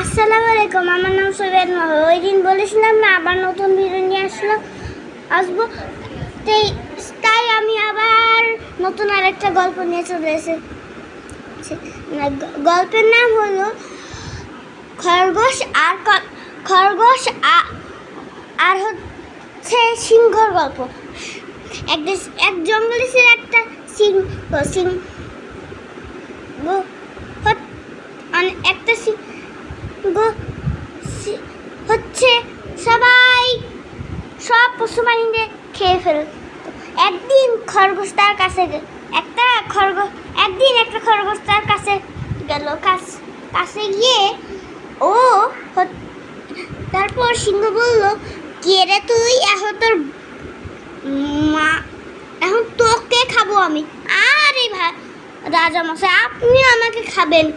আসসালামু আলাইকুম, আমার নাম সৈয়দ মহল ওই দিন বলেছিলাম না, আবার নতুন ভিডিও নিয়ে আসলো, আসব। তাই তাই আমি আবার নতুন আরেকটা গল্প নিয়ে চলে গ- গল্পের নাম হলো খরগোশ আর খরগোশ আর হচ্ছে সিংহর গল্প। এক দেশ- এক জঙ্গলে ছিল একটা সিংহ সিংহ হত- মানে একটা সিংহ সি- হচ্ছে সবাই সব পশু প্রাণীদের খেয়ে ফেলত একদিন খরগোশ তার কাছে একটা খরগোশ একদিন একটা খরগোশ তার কাছে গেল। কাছ- গিয়ে ও তারপর সিংহ বলল, কে রে তুই? এখন তোর মা, এখন তোকে খাব আমি। আরে ভাই রাজা মশাই আপনি আমাকে খাবেন?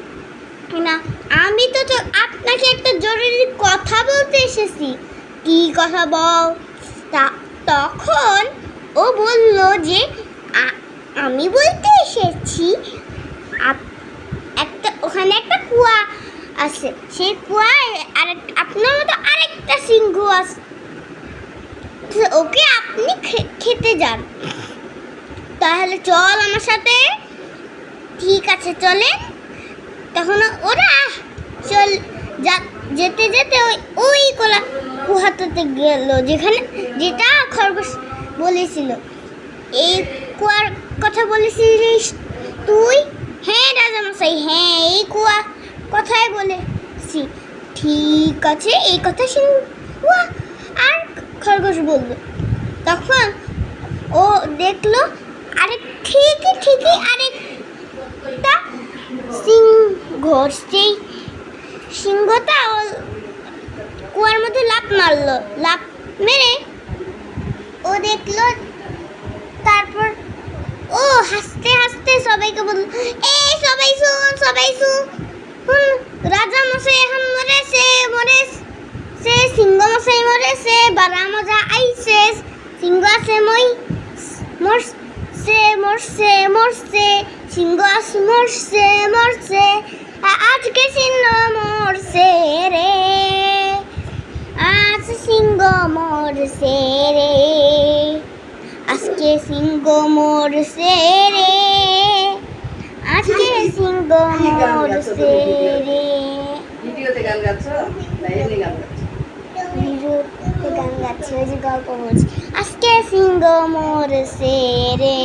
না, আমি তো তো আপনাকে একটা জরুরি কথা বলতে এসেছি। কি কথা বল? তা তখন ও বলল যে আমি বলতে এসেছি একটা, ওখানে একটা কুয়া আছে। সেই কুয়ায় আরেক আপনার মতো আরেকটা সিংহ আছে ওকে আপনি খেতে যান। তাহলে চল আমার সাথে। ঠিক আছে, চলেন। তখন ওরা চল যেতে যেতে ওই ওই কোলা কুহাটাতে গেল, যেখানে, যেটা খরগোশ বলেছিল। এই কুয়ার কথা বলেছিলিস তুই? হ্যাঁ রাজামশাই হ্যাঁ এই কুয়া কথাই বলেছি। ঠিক আছে, এই কথা শুন। কুয়া আর খরগোশ বলল তখন ও দেখল আরেক, ঠিকই ঠিকই আরেকটা সিংহ, সেই সিংহটা কুয়ার মধ্যে লাফ মারলো। লাফ মেরে ও দেখল, তারপর ও হাসতে হাসতে সবাইকে বলল, এই সবাই শুন সবাই শুন রাজা মশাই এখন মরেছে মরে সে সিংহ মশাই মরেছে, বারা মজা আইছে, সিংহ আছে মই, মরছে মরছে মরছে, সিংহ মরছে মরছে। সিংহ মরছে রে আজকে সিংহ মরছে রে আজকে সিংহ মরছে রে ভিডিওতে? গান গাচ্ছ? না এমনি গান গাচ্ছ? বিরুদ্ধে গান গাচ্ছে যে গল্প বলছি। আজকে সিংহ মরছে রে